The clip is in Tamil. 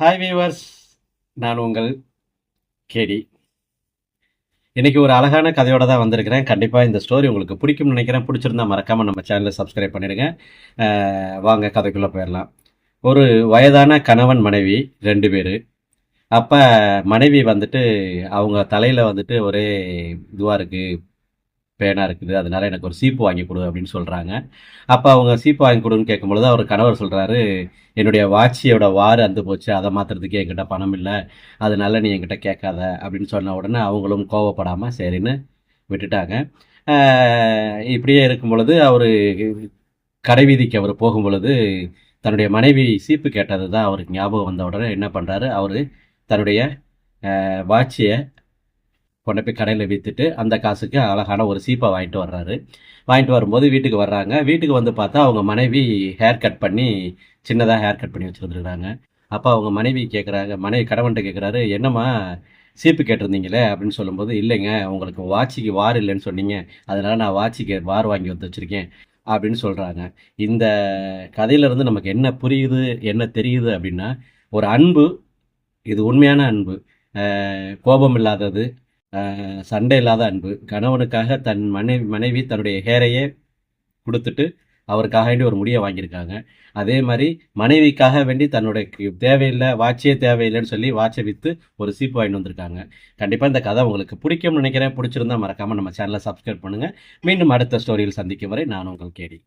ஹாய் வீவர்ஸ் நான் உங்கள் கேடி. இன்னைக்கு ஒரு அழகான கதையோட தான் வந்திருக்கிறேன். கண்டிப்பாக இந்த ஸ்டோரி உங்களுக்கு பிடிக்கும்னு நினைக்கிறேன். பிடிச்சிருந்தா மறக்காமல் நம்ம சேனலை சப்ஸ்கிரைப் பண்ணிடுங்க. வாங்க கதைக்குள்ளே போயிடலாம். ஒரு வயதான கணவன் மனைவி ரெண்டு பேர். அப்போ மனைவி வந்துட்டு அவங்க தலையில் வந்துட்டு ஒரே இதுவாக இருக்குது பேனாக இருக்குது. அதனால எனக்கு ஒரு சீப்பு வாங்கி கொடு அப்படின்னு சொல்கிறாங்க அப்போ அவங்க சீப்பு வாங்கி கொடுன்னு கேட்கும்பொழுது அவர் கணவர் சொல்கிறாரு என்னுடைய வாட்சியோட வாறு அந்து போச்சு. அதை மாற்றுறதுக்கு என்கிட்ட பணம் இல்லை. அதனால நீ என்கிட்ட கேட்காத. அப்படின்னு சொன்ன உடனே அவங்களும் கோவப்படாமல் சரின்னு விட்டுட்டாங்க. இப்படியே இருக்கும் பொழுது அவர் கடைவீதிக்கு அவர் போகும் பொழுது தன்னுடைய மனைவி சீப்பு கேட்டது தான் அவருக்கு ஞாபகம் வந்த உடனே என்ன பண்ணுறாரு அவர் தன்னுடைய வாட்சியை கொண்டு போய் கடையில் விற்றுட்டு அந்த காசுக்கு அழகான ஒரு சீப்பை வாங்கிட்டு வர்றாரு. வாங்கிட்டு வரும்போது வீட்டுக்கு வர்றாங்க. வீட்டுக்கு வந்து பார்த்தா அவங்க மனைவி ஹேர் கட் பண்ணி சின்னதாக ஹேர் கட் பண்ணி வச்சுருந்துருக்காங்க. அப்போ அவங்க மனைவி கேட்குறாங்க மனைவி கணவன்ட்ட கேட்குறாரு என்னம்மா சீப்பு கேட்டிருந்தீங்களே? அப்படின்னு சொல்லும்போது இல்லைங்க உங்களுக்கு வாட்சிக்கு வார் இல்லைன்னு சொன்னீங்க. அதனால் நான் வாட்சிக்கு வார் வாங்கி வந்து வச்சுருக்கேன். அப்படின்னு சொல்கிறாங்க இந்த கதையிலேருந்து நமக்கு என்ன புரியுது என்ன தெரியுது அப்படின்னா ஒரு அன்பு இது உண்மையான அன்பு. கோபம் இல்லாதது சண்டை இல்லாத அன்பு. கணவனுக்காக தன் மனைவி மனைவி தன்னுடைய ஹேரையே கொடுத்துட்டு அவருக்காக வேண்டி ஒரு முடியை வாங்கியிருக்காங்க. அதே மாதிரி மனைவிக்காக வேண்டி தன்னுடைய தேவையில்லை வாட்சியே தேவையில்லைன்னு சொல்லி வாட்சை விற்று ஒரு சீப்பு வாங்கிட்டு வந்திருக்காங்க. கண்டிப்பாக இந்த கதை உங்களுக்கு பிடிக்கும்னு நினைக்கிறேன். பிடிச்சிருந்தா மறக்காமல் நம்ம சேனலை சப்ஸ்கிரைப் பண்ணுங்கள் மீண்டும் அடுத்த ஸ்டோரியில் சந்திக்கும் வரை நான் உங்கள் கேடி.